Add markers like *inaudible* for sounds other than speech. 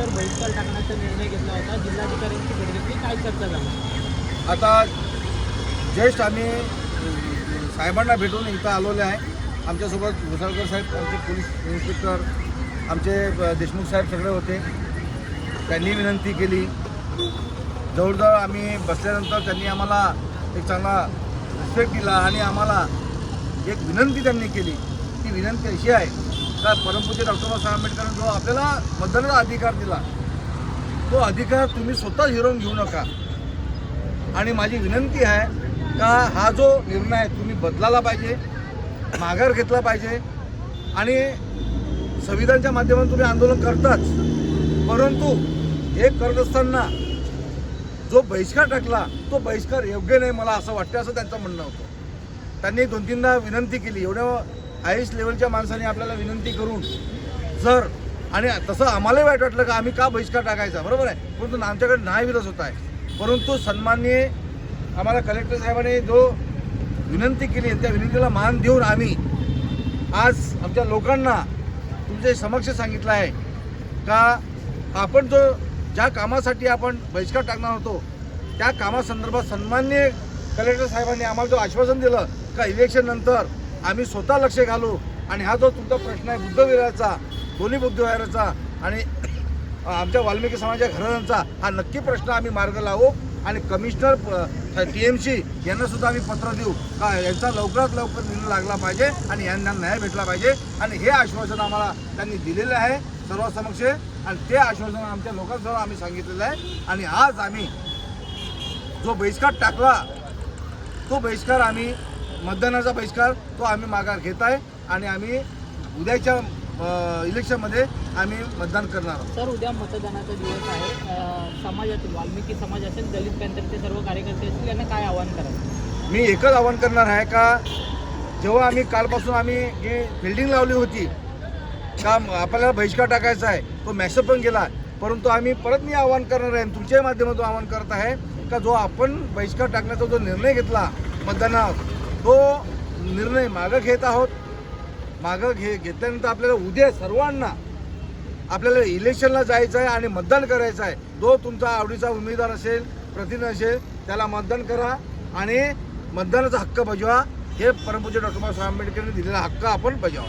वाल्मिकीवर बहिष्कार टाकण्याचा निर्णय घेतला होता. जिल्हाधिकाऱ्यांची भेट घेतली काय चर्चा झाली? आता ज्येष्ठ आम्ही साहेबांना भेटून इथं आलेले आहे. आमच्यासोबत भुसाळकर साहेब आमचे पोलीस इन्स्पेक्टर आमचे देशमुख साहेब सगळे होते. त्यांनी विनंती केली. जवळजवळ आम्ही बसल्यानंतर त्यांनी आम्हाला एक चांगला रिस्पेक्ट दिला आणि आम्हाला एक विनंती त्यांनी केली. ती विनंती अशी आहे का परमपूज्य डॉक्टर बाबासाहेब आंबेडकरांनी जो आपल्याला मतदानाचा अधिकार दिला तो अधिकार तुम्ही स्वतः हिरवून घेऊ नका. आणि माझी विनंती आहे का हा जो निर्णय आहे तुम्ही बदलायला पाहिजे माघार घेतला पाहिजे आणि संविधानच्या माध्यमातून तुम्ही आंदोलन करताच परंतु हे करत असताना जो बहिष्कार टाकला तो बहिष्कार योग्य नाही मला असं वाटतं असं त्यांचं म्हणणं होतं. त्यांनी दोन तीनदा विनंती केली. एवढ्या हायस्ट लेवलच्या माणसाने आपल्याला विनंती करून जर आणि तसं आम्हालाही वाईट वाटलं का आम्ही का बहिष्कार टाकायचा? बरोबर आहे. परंतु आमच्याकडे नाही विरोध होत आहे. परंतु सन्माननीय आम्हाला कलेक्टर साहेबांनी जो विनंती केली त्या विनंतीला मान देऊन आम्ही आज आमच्या लोकांना तुमच्या समक्ष सांगितलं आहे का आपण जो ज्या कामासाठी आपण बहिष्कार टाकणार होतो त्या कामासंदर्भात सन्मान्य कलेक्टर साहेबांनी आम्हाला जो आश्वासन दिलं का इलेक्शननंतर आम्ही स्वतः लक्ष घालू आणि हा जो तुमचा प्रश्न आहे बुद्धविहाराचा दोन्ही बुद्धविहाराचा आणि *coughs* आमच्या वाल्मिकी समाजाच्या घरांचा हा नक्की प्रश्न आम्ही मार्ग लावू आणि कमिशनर टी एम सी यांनासुद्धा आम्ही पत्र देऊ. का यांचा लवकरात लवकर निर्णय लागला पाहिजे आणि यांना न्याय भेटला पाहिजे आणि हे आश्वासन आम्हाला त्यांनी दिलेलं आहे सर्वांसमक्ष आणि ते आश्वासन आमच्या लोकांसमोर आम्ही सांगितलेलं आहे. आणि आज आम्ही जो बहिष्कार टाकला तो बहिष्कार आम्ही मतदानाचा बहिष्कार तो आम्ही माघार घेत आहे आणि आम्ही उद्याच्या इलेक्शनमध्ये आम्ही मतदान करणार आहोत. सर उद्या मतदानाचा दिवस आहे. समाजातील वाल्मिकी समाज असेल दलित पॅंथरचे सर्व कार्यकर्ते असतील यांना काय आवाहन कराल? मी एकच आवाहन करणार आहे का जेव्हा आम्ही कालपासून आम्ही जे फिल्डिंग लावली होती का आपल्याला बहिष्कार टाकायचा आहे तो मॅसेज पण गेला. परंतु आम्ही परत मी आवाहन करणार आहे तुमच्याही माध्यमातून आवाहन करत आहे का जो आपण बहिष्कार टाकण्याचा जो निर्णय घेतला मतदानात तो निर्णय मागं घेत आहोत. मागं घे घेतल्यानंतर आपल्याला उद्या सर्वांना आपल्याला इलेक्शनला जायचं आहे आणि मतदान करायचं आहे जो तुमचा आवडीचा उमेदवार असेल प्रतिनिधी असेल त्याला मतदान करा आणि मतदानाचा हक्क बजवा. हे परमपूज्य डॉक्टर बाबासाहेब आंबेडकरांनी दिलेला हक्क आपण बजावा.